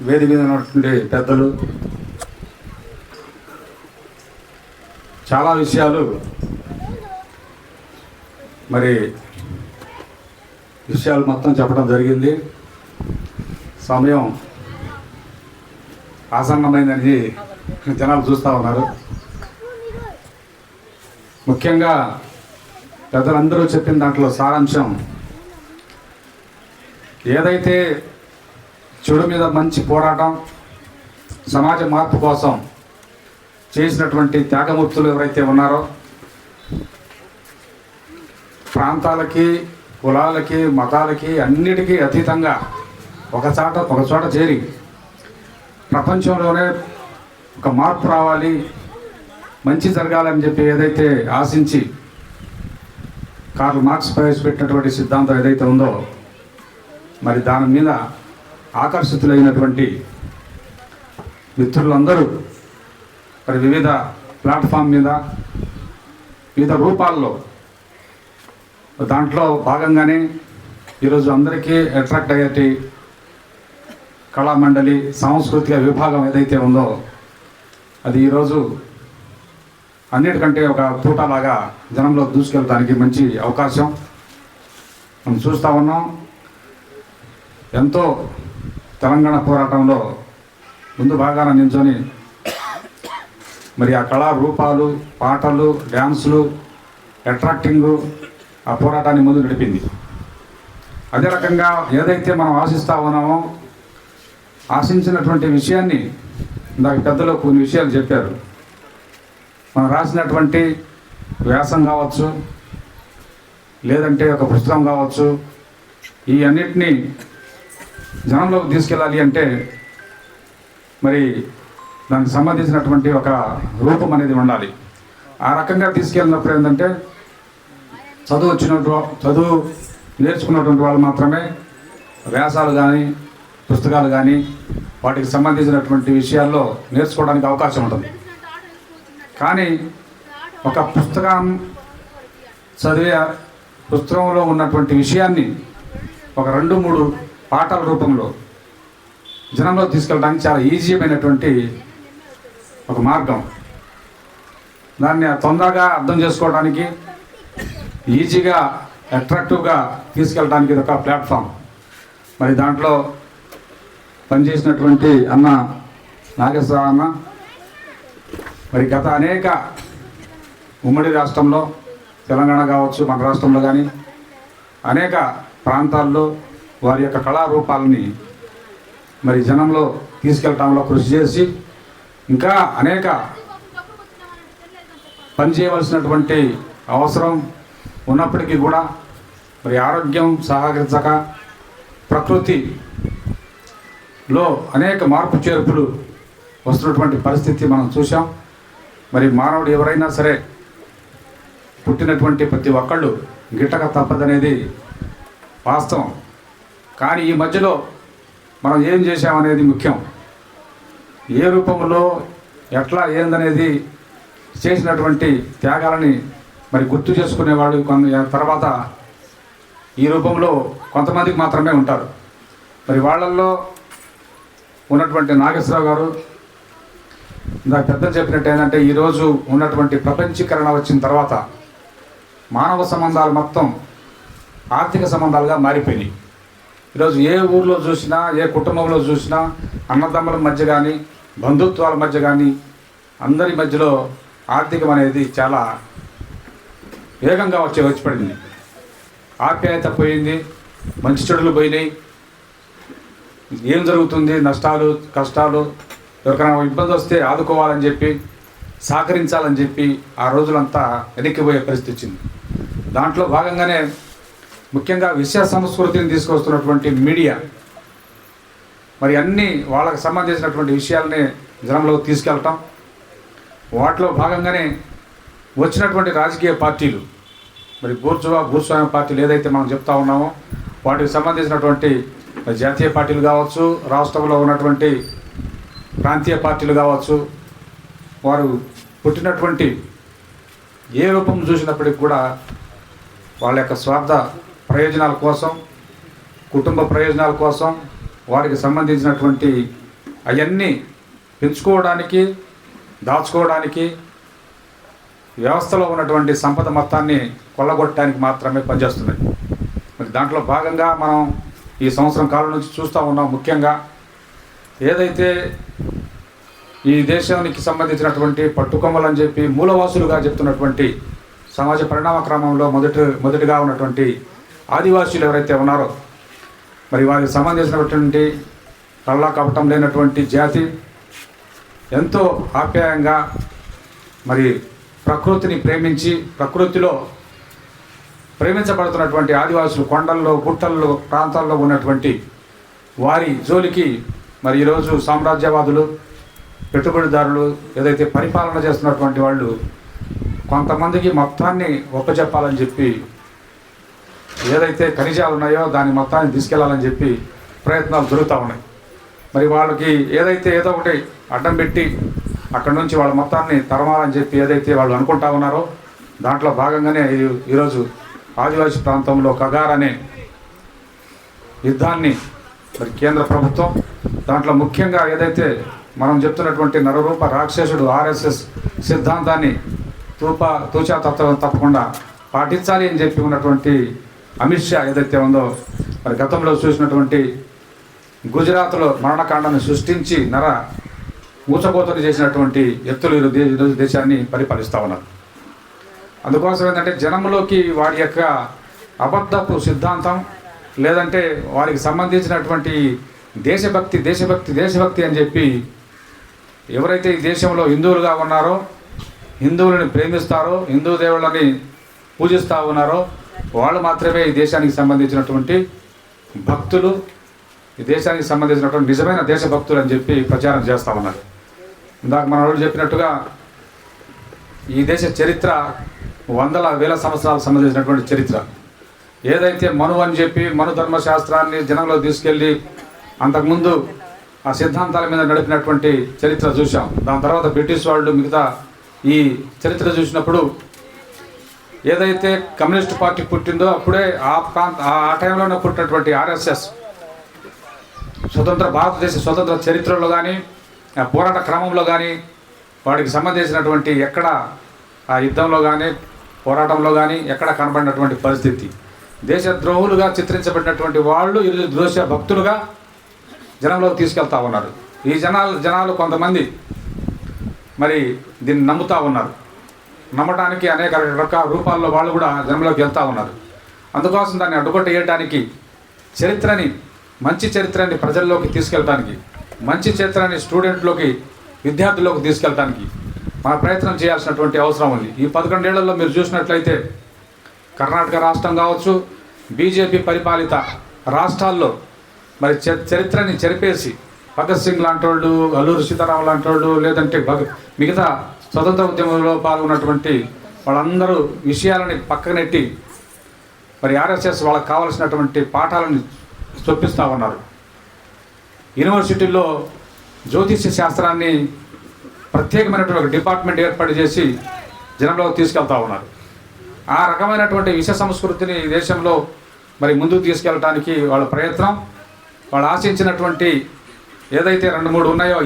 వేది మీద ఉన్నటువంటి పెద్దలు చాలా విషయాలు మరి విషయాలు మొత్తం చెప్పడం జరిగింది. సమయం ఆసన్నమైందని జనాలు చూస్తూ ఉన్నారు. ముఖ్యంగా పెద్దలందరూ చెప్పిన దాంట్లో సారాంశం ఏదైతే చెడు మీద మంచి పోరాటం సమాజ మార్పు కోసం చేసినటువంటి త్యాగమూర్తులు ఎవరైతే ఉన్నారో ప్రాంతాలకి కులాలకి మతాలకి అన్నిటికీ అతీతంగా ఒక చాట ఒక చోట చేరి ప్రపంచంలోనే ఒక మార్పు రావాలి మంచి జరగాలని చెప్పి ఏదైతే ఆశించి కార్ల్ మార్క్స్ ప్రవేశపెట్టినటువంటి సిద్ధాంతం ఏదైతే ఉందో మరి దాని మీద ఆకర్షితులైనటువంటి మిత్రులందరూ మరి వివిధ ప్లాట్ఫామ్ మీద వివిధ రూపాల్లో దాంట్లో భాగంగానే ఈరోజు అందరికీ అట్రాక్ట్ అయ్యేటి కళామండలి సాంస్కృతిక విభాగం ఏదైతే ఉందో అది ఈరోజు అన్నిటికంటే ఒక పూటలాగా జనంలో దూసుకెళ్ళడానికి మంచి అవకాశం. మనం చూస్తూ ఉన్నాం ఎంతో తెలంగాణ పోరాటంలో ముందు భాగాన నించొని మరి ఆ కళా రూపాలు పాటలు డ్యాన్సులు అట్రాక్టింగు ఆ పోరాటాన్ని ముందు నడిపింది. అదే రకంగా ఏదైతే మనం ఆశిస్తా ఉన్నామో ఆశించినటువంటి విషయాన్ని ఇందాక పెద్దలో కొన్ని విషయాలు చెప్పారు. మనం రాసినటువంటి వ్యాసం కావచ్చు లేదంటే ఒక పుస్తకం కావచ్చు ఈ అన్నిటినీ జనంలోకి తీసుకెళ్ళాలి అంటే మరి దానికి సంబంధించినటువంటి ఒక రూపం అనేది ఉండాలి. ఆ రకంగా తీసుకెళ్ళినప్పుడు ఏంటంటే చదువు వచ్చినట్టు చదువు నేర్చుకున్నటువంటి వాళ్ళు మాత్రమే వ్యాసాలు కానీ పుస్తకాలు కానీ వాటికి సంబంధించినటువంటి విషయాల్లో నేర్చుకోవడానికి అవకాశం ఉంటుంది. కానీ ఒక పుస్తకం చదివే పుస్తకంలో ఉన్నటువంటి విషయాన్ని ఒక రెండు మూడు పాటల రూపంలో జనంలో తీసుకెళ్ళడానికి చాలా ఈజీ అయినటువంటి ఒక మార్గం. దాన్ని తొందరగా అర్థం చేసుకోవడానికి ఈజీగా అట్రాక్టివ్గా తీసుకెళ్ళడానికి ఇది ఒక ప్లాట్ఫామ్. మరి దాంట్లో పనిచేసినటువంటి అన్న నాగేశ్వర అన్న మరి గత అనేక ఉమ్మడి రాష్ట్రంలో తెలంగాణ కావచ్చు మన రాష్ట్రంలో కానీ అనేక ప్రాంతాల్లో వారి యొక్క కళారూపాలని మరి జనంలో తీసుకెళ్ళటంలో కృషి చేసి ఇంకా అనేక పనిచేయవలసినటువంటి అవసరం ఉన్నప్పటికీ కూడా మరి ఆరోగ్యం సహకరించక ప్రకృతిలో అనేక మార్పు చేర్పులు వస్తున్నటువంటి పరిస్థితి మనం చూసాం మరి మానవుడు ఎవరైనా సరే పుట్టినటువంటి ప్రతి ఒక్కళ్ళు గిట్టక తప్పదనేది వాస్తవం. కానీ ఈ మధ్యలో మనం ఏం చేసామనేది ముఖ్యం. ఏ రూపంలో ఎట్లా ఏందనేది చేసినటువంటి త్యాగాలని మరి గుర్తు చేసుకునేవాడు కొంత తర్వాత ఈ రూపంలో కొంతమందికి మాత్రమే ఉంటారు. మరి వాళ్ళల్లో ఉన్నటువంటి నాగేశ్వరరావు గారు ఇందాక పెద్దలు చెప్పినట్టు ఏంటంటే ఈరోజు ఉన్నటువంటి ప్రపంచీకరణ వచ్చిన తర్వాత మానవ సంబంధాలు మొత్తం ఆర్థిక సంబంధాలుగా మారిపోయినాయి. ఈరోజు ఏ ఊర్లో చూసినా ఏ కుటుంబంలో చూసినా అన్నదమ్ముల మధ్య కానీ బంధుత్వాల మధ్య కానీ అందరి మధ్యలో ఆర్థికం అనేది చాలా వేగంగా వచ్చే వచ్చి పడింది ఆప్యాయత పోయింది మంచి చెడులు పోయినాయి. ఏం జరుగుతుంది? నష్టాలు కష్టాలు ఎవరికైనా ఇబ్బంది వస్తే ఆదుకోవాలని చెప్పి సహకరించాలని చెప్పి ఆ రోజులంతా వెనక్కిపోయే పరిస్థితి వచ్చింది. దాంట్లో భాగంగానే ముఖ్యంగా విషయ సంస్కృతిని తీసుకొస్తున్నటువంటి మీడియా మరి అన్నీ వాళ్ళకి సంబంధించినటువంటి విషయాలని జనంలోకి తీసుకెళ్ళటం వాటిలో భాగంగానే వచ్చినటువంటి రాజకీయ పార్టీలు మరి బూర్జువా భూస్వామ్య పార్టీలు ఏదైతే మనం చెప్తా ఉన్నామో వాటికి సంబంధించినటువంటి జాతీయ పార్టీలు కావచ్చు రాష్ట్రంలో ఉన్నటువంటి ప్రాంతీయ పార్టీలు కావచ్చు వారు పుట్టినటువంటి ఏ రూపం చూసినప్పటికి కూడా వాళ్ళ యొక్క స్వార్థ ప్రయోజనాల కోసం కుటుంబ ప్రయోజనాల కోసం వారికి సంబంధించినటువంటి అవన్నీ పెంచుకోవడానికి దాచుకోవడానికి వ్యవస్థలో ఉన్నటువంటి సంపద మొత్తాన్ని కొల్లగొట్టడానికి మాత్రమే పనిచేస్తున్నాయి. మరి దాంట్లో భాగంగా మనం ఈ సంవత్సరం కాలం నుంచి చూస్తూ ఉన్నాం ముఖ్యంగా ఏదైతే ఈ దేశానికి సంబంధించినటువంటి పట్టుకొమ్మలు అని చెప్పి మూలవాసులుగా చెప్తున్నటువంటి సమాజ పరిణామ క్రమంలో మొదటి మొదటిగా ఉన్నటువంటి ఆదివాసీలు ఎవరైతే ఉన్నారో మరి వారికి సంబంధించినటువంటి కళ్ళ కపటం లేనటువంటి జాతి ఎంతో ఆప్యాయంగా మరి ప్రకృతిని ప్రేమించి ప్రకృతిలో ప్రేమించబడుతున్నటువంటి ఆదివాసులు కొండల్లో గుట్టల్లో ప్రాంతాల్లో ఉన్నటువంటి వారి జోలికి మరి ఈరోజు సామ్రాజ్యవాదులు పెట్టుబడిదారులు ఏదైతే పరిపాలన చేస్తున్నటువంటి వాళ్ళు కొంతమందికి మొత్తాన్ని ఒప్పచెప్పాలని చెప్పి ఏదైతే ఖనిజాలు ఉన్నాయో దాని మొత్తాన్ని తీసుకెళ్ళాలని చెప్పి ప్రయత్నాలు జరుగుతూ ఉన్నాయి. మరి వాళ్ళకి ఏదైతే ఏదో ఒకటి అడ్డం పెట్టి అక్కడి నుంచి వాళ్ళ మొత్తాన్ని తరమాలని చెప్పి ఏదైతే వాళ్ళు అనుకుంటా ఉన్నారో దాంట్లో భాగంగానే ఈ- ఈరోజు ఆదివాసీ ప్రాంతంలో కగార్ అనే యుద్ధాన్ని మరి కేంద్ర ప్రభుత్వం దాంట్లో ముఖ్యంగా ఏదైతే మనం చెప్తున్నటువంటి నరరూప రాక్షసుడు ఆర్ఎస్ఎస్ సిద్ధాంతాన్ని తూపా తూచా తత్వం తప్పకుండా పాటించాలి అని చెప్పి ఉన్నటువంటి అమిత్ షా ఏదైతే ఉందో మరి గతంలో చూసినటువంటి గుజరాత్లో మరణకాండాన్ని సృష్టించి నర ఊచకోతలు చేసినటువంటి ఎత్తులు ఈరోజు దేశాన్ని పరిపాలిస్తూ ఉన్నారు. అందుకోసం ఏంటంటే జనంలోకి వారి యొక్క అబద్ధపు సిద్ధాంతం లేదంటే వారికి సంబంధించినటువంటి దేశభక్తి దేశభక్తి దేశభక్తి అని చెప్పి ఎవరైతే ఈ దేశంలో హిందువులుగా ఉన్నారో హిందువులను ప్రేమిస్తారో హిందూ దేవుళ్ళని పూజిస్తూ ఉన్నారో వాళ్ళు మాత్రమే ఈ దేశానికి సంబంధించినటువంటి భక్తులు ఈ దేశానికి సంబంధించినటువంటి నిజమైన దేశభక్తులు అని చెప్పి ప్రచారం చేస్తూ ఉన్నారు. ఇందాక మన వాళ్ళు చెప్పినట్టుగా ఈ దేశ చరిత్ర వందల వేల సంవత్సరాలకు సంబంధించినటువంటి చరిత్ర. ఏదైతే మను అని చెప్పి మను ధర్మశాస్త్రాన్ని జనంలో తీసుకెళ్ళి అంతకుముందు ఆ సిద్ధాంతాల మీద నడిపినటువంటి చరిత్ర చూసాం దాని తర్వాత బ్రిటిష్ వాళ్ళు మిగతా ఈ చరిత్ర చూసినప్పుడు ఏదైతే కమ్యూనిస్ట్ పార్టీ పుట్టిందో అప్పుడే ఆ ప్రాంత ఆ టైంలోనే పుట్టినటువంటి ఆర్ఎస్ఎస్ స్వతంత్ర భారతదేశ స్వతంత్ర చరిత్రలో కానీ ఆ పోరాట క్రమంలో కానీ వాడికి సంబంధించినటువంటి ఎక్కడ ఆ యుద్ధంలో కానీ పోరాటంలో కానీ ఎక్కడ కనబడినటువంటి పరిస్థితి. దేశ ద్రోహులుగా చిత్రించబడినటువంటి వాళ్ళు ఈరోజు దేశ భక్తులుగా జనంలోకి తీసుకెళ్తా ఉన్నారు. ఈ జనాలు జనాలు కొంతమంది మరి దీన్ని నమ్ముతా ఉన్నారు. నమ్మటానికి అనేక రకాల రూపాల్లో వాళ్ళు కూడా జనంలోకి వెళ్తూ ఉన్నారు. అందుకోసం దాన్ని అడ్డుకొట్టేయడానికి చరిత్రని మంచి చరిత్రని ప్రజల్లోకి తీసుకెళ్ళటానికి మంచి చరిత్రని స్టూడెంట్లోకి విద్యార్థుల్లోకి తీసుకెళ్ళటానికి మన ప్రయత్నం చేయాల్సినటువంటి అవసరం ఉంది. ఈ పదకొండేళ్ళలో మీరు చూసినట్లయితే కర్ణాటక రాష్ట్రం కావచ్చు బీజేపీ పరిపాలిత రాష్ట్రాల్లో మరి చ- చరిత్రని చెరిపేసి భగత్ సింగ్ లాంటి వాళ్ళు అల్లూరు సీతారాం లాంటి వాళ్ళు లేదంటే భగ మిగతా స్వతంత్ర ఉద్యమంలో పాల్గొన్నటువంటి వాళ్ళందరూ విషయాలని పక్కనెట్టి మరి ఆర్ఎస్ఎస్ వాళ్ళకి కావాల్సినటువంటి పాఠాలను చొప్పిస్తూ ఉన్నారు. యూనివర్సిటీల్లో జ్యోతిష్య శాస్త్రాన్ని ప్రత్యేకమైనటువంటి ఒక డిపార్ట్మెంట్ ఏర్పాటు చేసి జనంలోకి తీసుకెళ్తా ఉన్నారు. ఆ రకమైనటువంటి విష సంస్కృతిని దేశంలో మరి ముందుకు తీసుకెళ్ళడానికి వాళ్ళ ప్రయత్నం వాళ్ళు ఆశించినటువంటి ఏదైతే రెండు మూడు ఉన్నాయో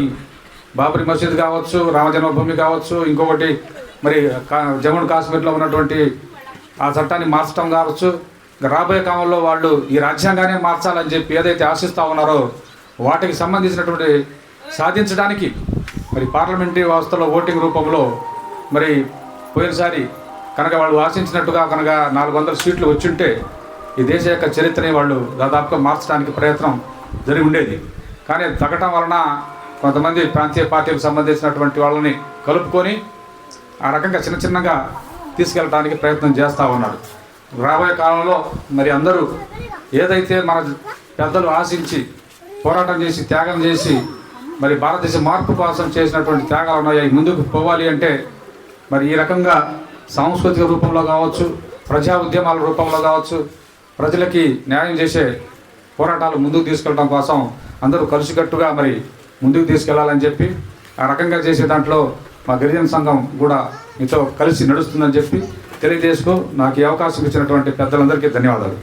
బాబరీ మసీద్ కావచ్చు రామజన్మభూమి కావచ్చు ఇంకొకటి మరి కా- జమ్మూ కాశ్మీర్లో ఉన్నటువంటి ఆ చట్టాన్ని మార్చడం కావచ్చు. రాబోయే కాలంలో వాళ్ళు ఈ రాజ్యాంగానే మార్చాలని చెప్పి ఏదైతే ఆశిస్తూ ఉన్నారో వాటికి సంబంధించినటువంటి సాధించడానికి మరి పార్లమెంటరీ వ్యవస్థలో ఓటింగ్ రూపంలో మరి పోయినసారి కనుక వాళ్ళు ఆశించినట్టుగా కనుక నాలుగు వందల సీట్లు వచ్చుంటే ఈ దేశ యొక్క చరిత్రని వాళ్ళు దాదాపుగా మార్చడానికి ప్రయత్నం జరిగి ఉండేది. కానీ తగ్గటం వలన కొంతమంది ప్రాంతీయ పార్టీలకు సంబంధించినటువంటి వాళ్ళని కలుపుకొని ఆ రకంగా చిన్న చిన్నగా తీసుకెళ్ళడానికి ప్రయత్నం చేస్తూ ఉన్నారు రాబోయే కాలంలో మరి అందరూ ఏదైతే మన పెద్దలు ఆశించి పోరాటం చేసి త్యాగం చేసి మరి భారతదేశ మార్పు కోసం చేసినటువంటి త్యాగాలు ఉన్నాయి అవి ముందుకు పోవాలి అంటే మరి ఈ రకంగా సాంస్కృతిక రూపంలో కావచ్చు ప్రజా ఉద్యమాల రూపంలో కావచ్చు ప్రజలకి న్యాయం చేసే పోరాటాలు ముందుకు తీసుకెళ్ళడం కోసం అందరూ కలిసికట్టుగా మరి ముందుకు తీసుకెళ్ళాలని చెప్పి ఆ రకంగా చేసే దాంట్లో మా గిరిజన సంఘం కూడా మీతో కలిసి నడుస్తుందని చెప్పి తెలియజేసుకు నాకు ఈ అవకాశం ఇచ్చినటువంటి పెద్దలందరికీ ధన్యవాదాలు.